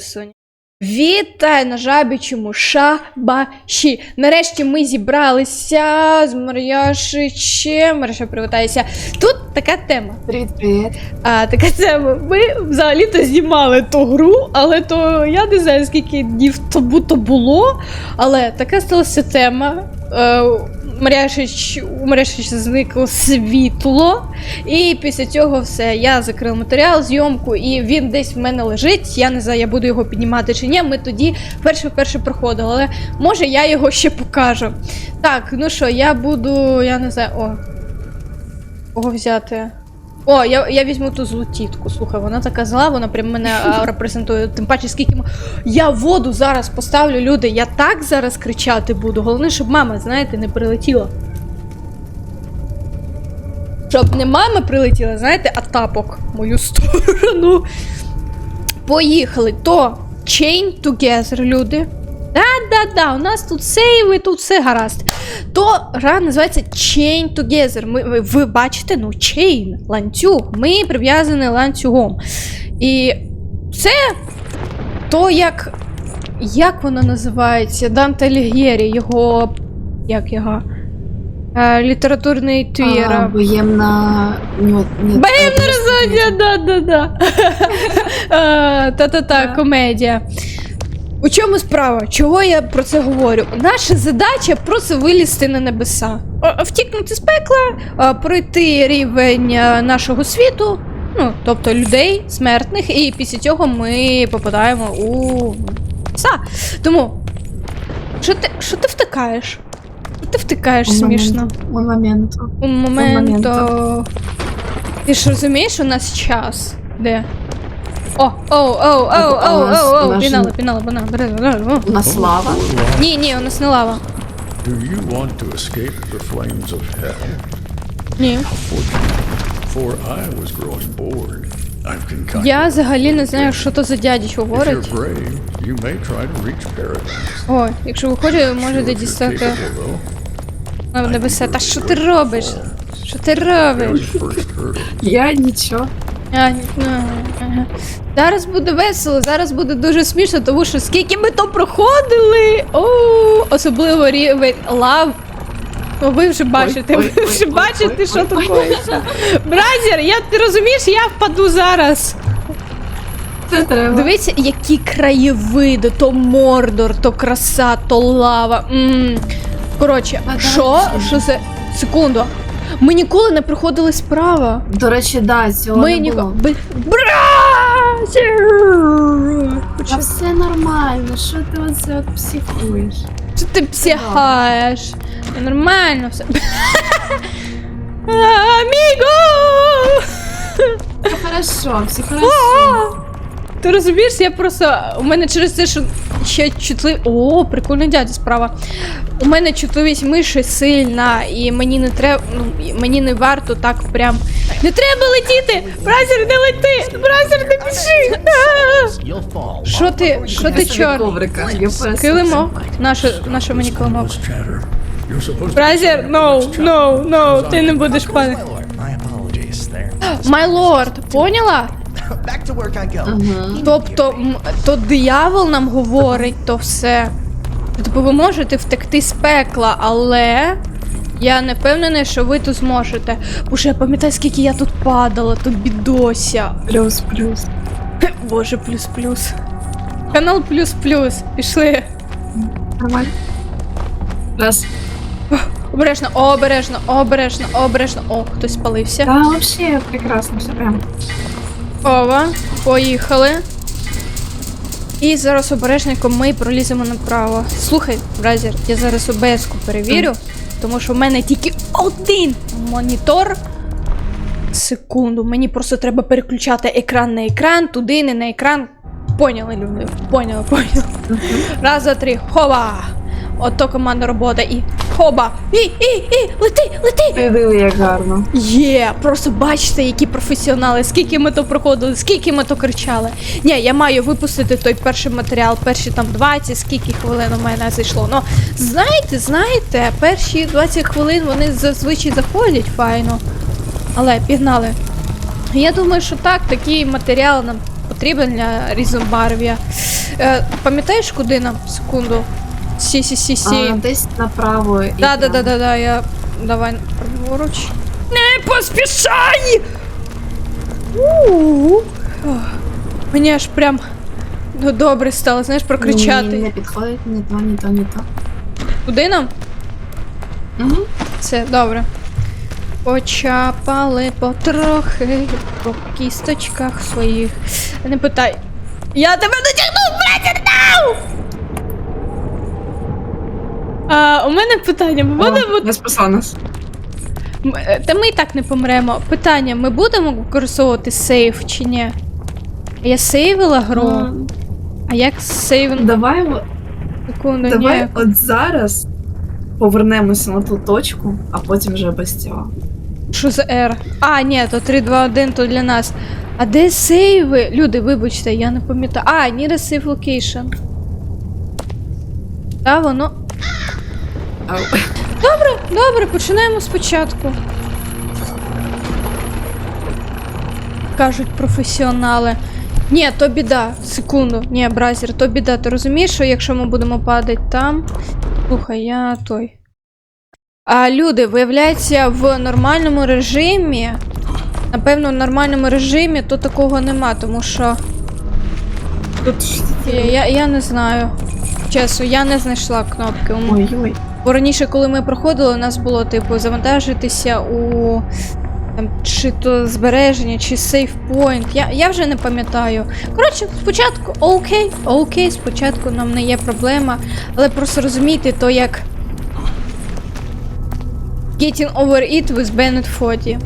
Соня. Вітаю на жабічому шабаші. Нарешті ми зібралися з Мар'яшичем. Мар'яша, привітайся. Тут така тема. Привіт, привіт. А, така тема. Ми взагалі-то знімали ту гру, але то я не знаю, скільки днів тому то було. Але така сталася тема. Е, Мар'яшич, у Мар'яшич зникло світло, і після цього все. Я закрив матеріал, зйомку, і він десь в мене лежить. Я не знаю, я буду його піднімати чи ні. Ми тоді перше-перше проходили, але може я його ще покажу. Так, ну що, я буду. Я не знаю. О. Кого взяти? О, я, я візьму ту злу тітку. Слухай, вона така зла, вона прям мене репрезентує. Тим паче, скільки я воду зараз поставлю, люди. Я так зараз кричати буду. Головне, щоб мама, знаєте, не прилетіла. Щоб не мама прилетіла, знаєте, а тапок в мою сторону. Поїхали. То chain together, люди. Да-да-да, у нас тут сейви, тут все гаразд. То гра називається Chain Together. Ми, ви, ви бачите, ну, chain, ланцюг. Ми прив'язані ланцюгом. І це то, як. Як воно називається? Данте Алігєрі, його. Як його? Е, літературний твір. А, Боємна... Ні, ні, Боємна розводя, да-да-да. Е, Та-та-та, комедія. У чому справа? Чого я про це говорю? Наша задача просто вилізти на небеса, втікнути з пекла, пройти рівень нашого світу, ну, тобто людей, смертних, і після цього ми попадаємо у небеса. Тому, що ти, що ти втикаєш? Що ти втикаєш смішно? У моменту. У моменту. Ти ж розумієш, у нас час. Де? О, оу, оу, оу, А оу, у нас- оу, у оу, нас пінали, же- пінали, пінали, бери, бери, бери. У нас лава. Ні, ні, у нас не лава. Do you want to escape the flames of hell? Ні. For I was growing bored. I've Я взагалі не знаю, що то за дядіч If you're говорить. brave, you may try to reach paradise. О, якщо ви хочете, можете If you're дістати capable, though, на небеса. Та що ти робиш? Що ти робиш? first. Я нічого. Зараз буде весело, зараз буде дуже смішно, тому що скільки ми то проходили. О, особливо рівень лав. Ну, ви вже бачите, ой, ви вже ой, бачите, ой, що ой, тут ой. коїться. Бразер, я ти розумієш, я впаду зараз. Це треба. Дивіться, які краєвиди, то мордор, то краса, то лава. м Коротше, А що? Що це? Секунду. Ми ніколи не проходили справа. До речі, да, цього Ми не було. Б- Та все нормально, що ти оце от психуєш? Що ти психаєш? Нормально все. Аміго! Все хорошо, все хорошо. Ти розумієш, я просто. У мене через те, що ще чутливість. О, прикольна дядя справа. У мене чутливість миші сильна, і мені не треба. Ну, мені не варто так прям. Не треба летіти! Бразер, не лети! Бразер, не біжи! А! Що ти? Що ти чорний? Килимок. Наше, наше мені килимок. Бразер, no, no, no, ти не будеш apologies. My lord, поняла? Back to work I go. Тобто, м, то диявол нам говорить то все. Тобто ви можете втекти з пекла, але я не впевнена, що ви тут зможете. Боже, я пам'ятаю, скільки я тут падала, то бідося. Плюс, плюс. Боже, плюс-плюс. Канал плюс-плюс. Пішли. Нормально. Раз. Обережно, обережно, обережно, обережно. О, хтось спалився. Да, вообще прекрасно, все прям. Ова, поїхали. І зараз обережненько ми проліземо направо. Слухай, бразер, я зараз ОБС-ку перевірю, тому що в мене тільки один монітор. Секунду, мені просто треба переключати екран на екран, туди, не на екран. Поняли, люди? Поняли, поняли. Раз, два, три, хоба! Ото команда робота і хоба! І, і, і, лети, лети! Ти диви, як гарно. Є, просто бачите, які професіонали, скільки ми то проходили, скільки ми то кричали. Ні, я маю випустити той перший матеріал, перші там 20, скільки хвилин у мене зайшло. Ну, знаєте, знаєте, перші 20 хвилин вони зазвичай заходять файно. Але пігнали. Я думаю, що так, такий матеріал нам потрібен для різнобарв'я. Е, пам'ятаєш, куди нам? Секунду. Сі, сі, сі, сі. А, десь направо. і Да, да, да, прямо. да, да, я. Давай праворуч. Не поспішай! У-у-у. Ох, Мені аж прям ну, добре стало, знаєш, Ні, прокричати. не підходить, ні то, ні то, ні то. Куди нам? Угу. Все, добре. Почапали потрохи по кісточках своїх. Не питай. Я тебе дотягнув, братір, А, у мене питання. Ми будемо. Не спасла нас. М, е, Та ми і так не помремо. Питання: ми будемо використовувати сейф чи ні? Я сейвила гру. Ну, А як сейв... Давай, о- Секунду, давай ні. от зараз повернемося на ту точку, а потім вже без цього. Що за R? А, ні, то 3, 2, 1, то для нас. А де сейви? Люди, вибачте, я не пам'ятаю. А, need a save location. Та воно. Ау. Добре, починаємо спочатку. Кажуть професіонали. Ні, то біда. Секунду. Ні, бразер, то біда. Ти розумієш, що якщо ми будемо падати там. Слухай, я той. А люди, виявляється, в нормальному режимі. Напевно, в нормальному режимі то такого нема, тому що. Тут Я, я, я не знаю. Чесно, я не знайшла кнопки. Ой-ой. Бо раніше, коли ми проходили, у нас було типу завантажитися у там, чи то збереження, чи сейфпойнт. Я, я вже не пам'ятаю. Коротше, спочатку окей, окей, спочатку нам не є проблема, але просто розумійте, то як Getting over it with Bennett 40.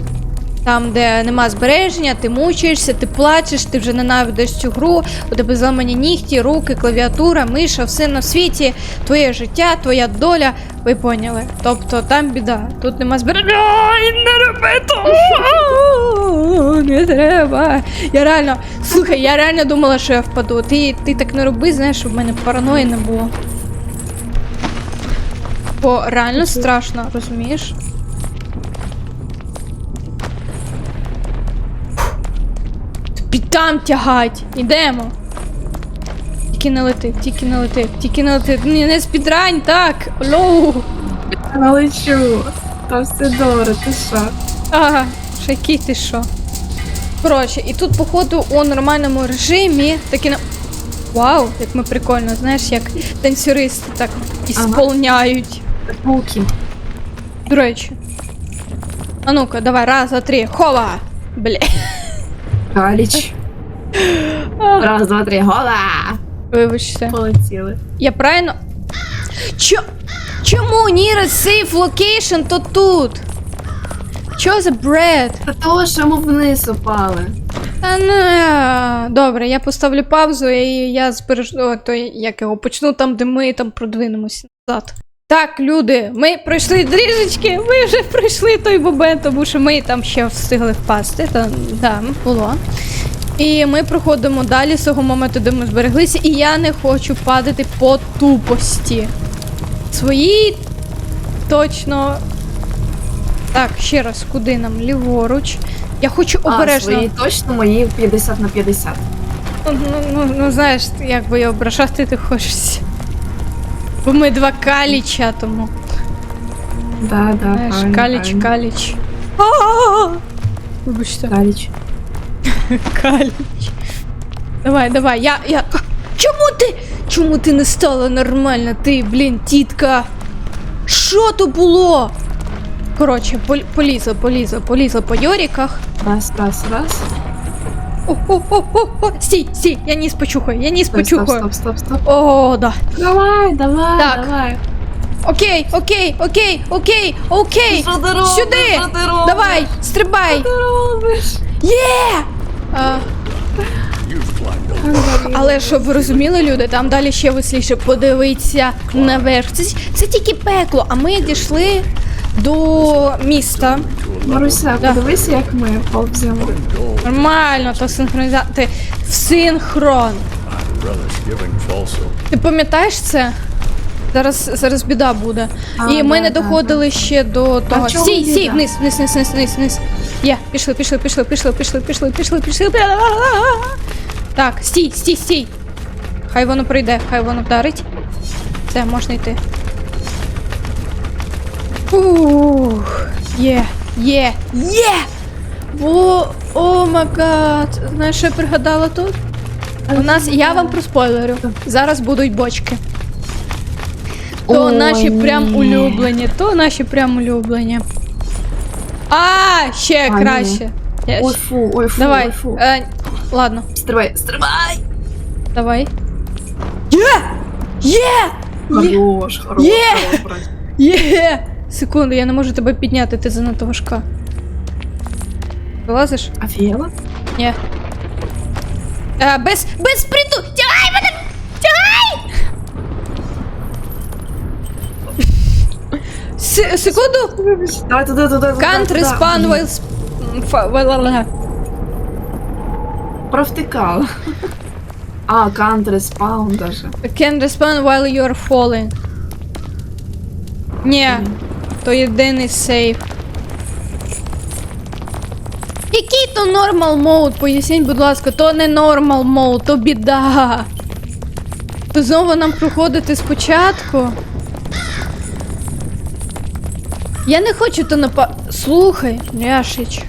Там, де нема збереження, ти мучаєшся, ти плачеш, ти вже ненавидиш цю гру, у тебе зламані нігті, руки, клавіатура, миша, все на світі, твоє життя, твоя доля. Ви поняли? Тобто там біда. Тут нема збереження. Ай, не роби того! Не треба. Я реально. Слухай, я реально думала, що я впаду. Ти, ти так не роби, знаєш, щоб в мене параної не було. Бо реально страшно, розумієш? Тобі там тягать. Ідемо. Тільки не лети, тільки не лети, тільки не лети. Ні, не спідрань, так. Лоу. Я налечу. Та все добре, ти що? Ага, який ти що? Коротше, і тут, походу, у нормальному режимі такі на. Вау, як ми прикольно, знаєш, як танцюристи так ісполняють. Пауки. До речі. А ну-ка, давай, раз, два, три, хова! Бля. Галіч. Раз, два, три, гола! Вибачте. Полетіли. Я правильно. Чо? Чому Ніра сейф локейшн то тут? Що за бред? Та того, що ми вниз упали. Та не. Добре, я поставлю паузу і я збережу. О, то як його почну там, де ми там продвинемося назад. Так, люди, ми пройшли дріжечки, ми вже пройшли той момент, тому що ми там ще встигли впасти. Та, да, було. І ми проходимо далі з того моменту, де ми збереглися, і я не хочу падати по тупості. Свої точно. Так, ще раз, куди нам? Ліворуч. Я хочу А, обережно. свої точно мої 50 на 50. Ну, ну, ну, ну знаєш, як би ображати ти хочеш. Бо ми два каліча, тому. Да, да, Знаєш, правильно, каліч, правильно. каліч. А-а-а! Вибачте, Галіч. каліч. Давай, давай, я, я. Чому ти? Чому ти не стала нормальна? Ти, блін, тітка. Що то було? Коротше, пол- полізла, полізла, полізла по Йоріках. Раз, раз, раз. О, о, о, о, о, стій, стій, я ніс почухаю, я ніс Стоп, стоп, стоп, стоп, стоп. О, да. Давай, давай, Так. давай. Окей, окей, окей, окей, окей. Що ти робиш? Сюди! Що ти робиш? Давай, стрибай! Що ти робиш? Є! А, але щоб ви розуміли, люди, там далі ще веселіше подивитися наверх. Це, це тільки пекло, а ми дійшли до міста. Маруся, Да. подивися, як ми повземо. Нормально, то синхронізати в синхрон. Relish giving falso. Ти пам'ятаєш це? Зараз, зараз біда буде. А, І ми да, не да, доходили ще до того. чому Стій, стій, біда? вниз, вниз, вниз, вниз, вниз, вниз. Є, пішли, пішли, пішли, пішли, пішли, пішли, пішли, пішли. Так, стій, стій, стій. Хай воно прийде, хай воно вдарить. Все, можна йти. Ух, є, є, є! О, о май гад. Знаєш, що я пригадала тут? У нас, я вам проспойлерю, зараз будуть бочки. То Ой, наші прям ні. улюблені, то наші прям улюблені. А, ще А, краще. Ой, фу, ой, фу, Давай. ой, фу. Е, ладно, Стривай, стривай! давай. Є! Є! Є! Хорош, хорош, Є! хорош, брат. Є! Секунду, я не можу тебе підняти, ти занадто важка. Вилазиш? Офігела? Ні. Е, без, без спринту! Тягай мене! Тягай! С- секунду! Давай туди, туди, туди. Can't туди. фа- while- Провтикала. А, can't respawn даже. Can respawn while you're falling. Ні, то єдиний сейф. Який то нормал мод? Поясніть, будь ласка, то не нормал мод, то біда. То знову нам проходити спочатку. Я не хочу то напа. Слухай, Ряшич.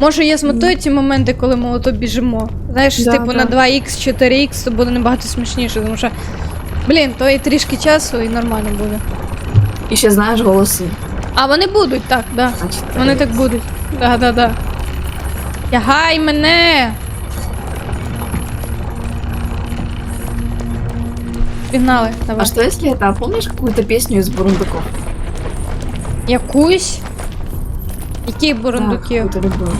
Може я змотую ті моменти, коли ми ото біжимо. Знаєш, Да, типу да. на 2х, 4х, то буде набагато смішніше, тому що. Блін, то і трішки часу і нормально буде. І ще знаєш голоси. А вони будуть, так, да. Вони так будуть. Да, да, да. Тягай мене! Пігнали, А давай. что если это, помнишь какую-то песню из Бурундуков? Якусь. Які бурундуки? какую-то любую.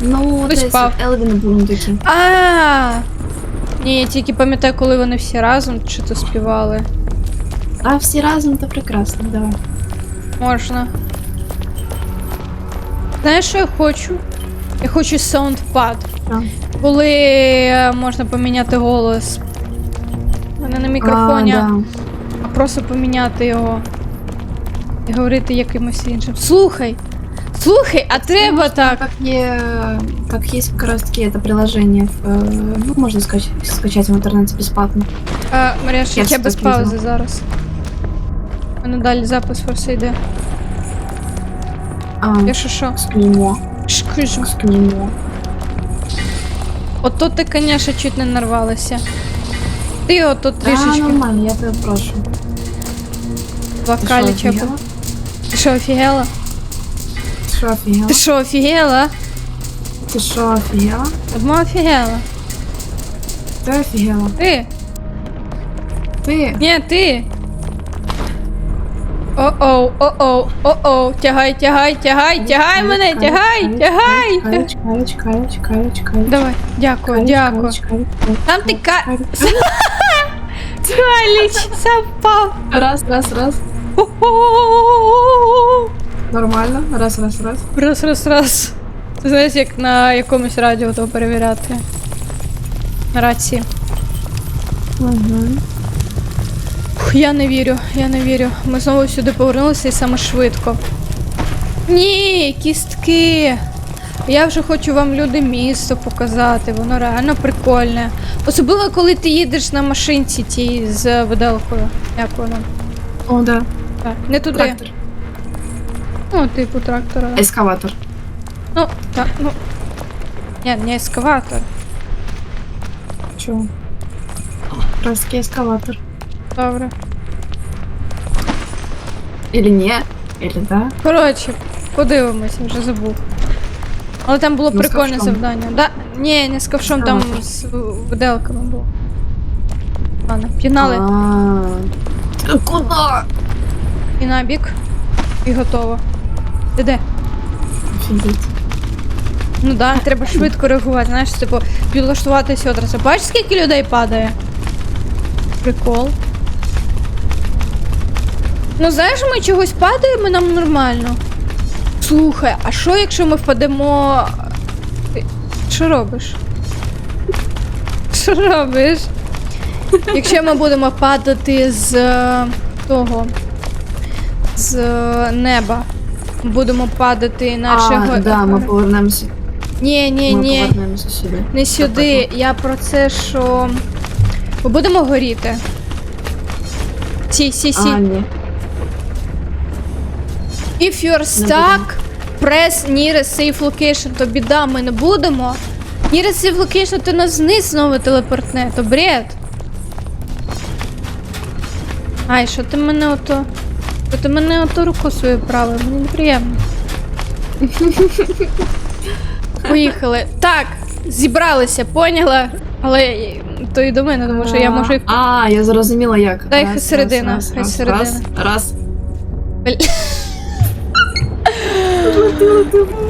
Ну, Хтось впав. Елвін Бурундуки. А. Ні, я тільки пам'ятаю, коли вони всі разом чи то співали. А всі разом то прекрасно, давай. Можна. Знаєш, що я хочу? Я хочу саундпад. А. Коли е, можна поміняти голос. Не на мікрофоні, А, да. а просто поміняти його. І говорити якимось іншим. Слухай! Слухай, а треба так. Как, е, как есть как раз таки это приложение, ну, можно скач- скачать в интернете бесплатно. А, Марія, ще Я я без візьму. зараз. Мене далі запис просто йде. А, Я що що? скнемо, Шкижу. скнемо. Ото ти, звісно, чуть не нарвалася. Ти ото Да, трішечки нормально, я тебе прошу. два Ти що, каліча. офігела? Ти що, офігела? Ти що, офігела? Ти що, офігела? Ти що, офігела? Одма офігела. Ти офігела? Ти? Ти? Ні, ти. О-оу, о-оу, о-оу, тягай, тягай, тягай, тягай мене, тягай, тягай. Давай, дякую, дякую. Там ти ка... Каліч, запав. Раз, раз, раз. Нормально. Раз, раз, раз. Раз, раз, раз. Ти знаєш, як на якомусь радіо то перевіряти. На рації. Угу. Фух, я не вірю, я не вірю. Ми знову сюди повернулися і саме швидко. Ні, кістки. Я вже хочу вам люди місто показати, воно реально прикольне. Особливо, коли ти їдеш на машинці тій з виделкою. Як воно? О, да. Так, не туди. Трактор. Ну, типу трактора. Ескаватор. Ну, так, ну. Ні, не ескаватор. Чого? Раз ескаватор. Добре. Или не? Или да? Коротше, подивимося, вже забув. Але там було Ну, з прикольне ковшом. завдання. Да? Ні, не з ковшом, там з виделками було. Ладно, пігнали. А. Куда? І на бік. І готово. Ти де? Офігеть. Ну да, треба швидко реагувати, знаєш, типу, підлаштуватися одразу. Бачиш, скільки людей падає? Прикол. Ну, знаєш, ми чогось падаємо, нам нормально. Слухай, а що якщо ми впадемо. Що робиш? Що робиш? Якщо ми будемо падати з е, того. З е, неба. Будемо падати, наче. А, го- да, ми повернемося. Ні, ні, Ми ні. повернемося сюди. Не сюди. Я про це, що. Ми будемо горіти. Сі, сі, сі. А, ні. If you're stuck, press near safe location. То біда, ми не будемо. Near a safe location, ти нас вниз знову телепортне, то бред. Ай, що ти мене ото. Що ти мене ото руку свою правив? Мені неприємно. Поїхали. Так, зібралися, поняла. Але то і до мене, тому що я можу А, я зрозуміла як. Дай хай середина, хай раз, середина. Раз, раз. Бля. 아, 너무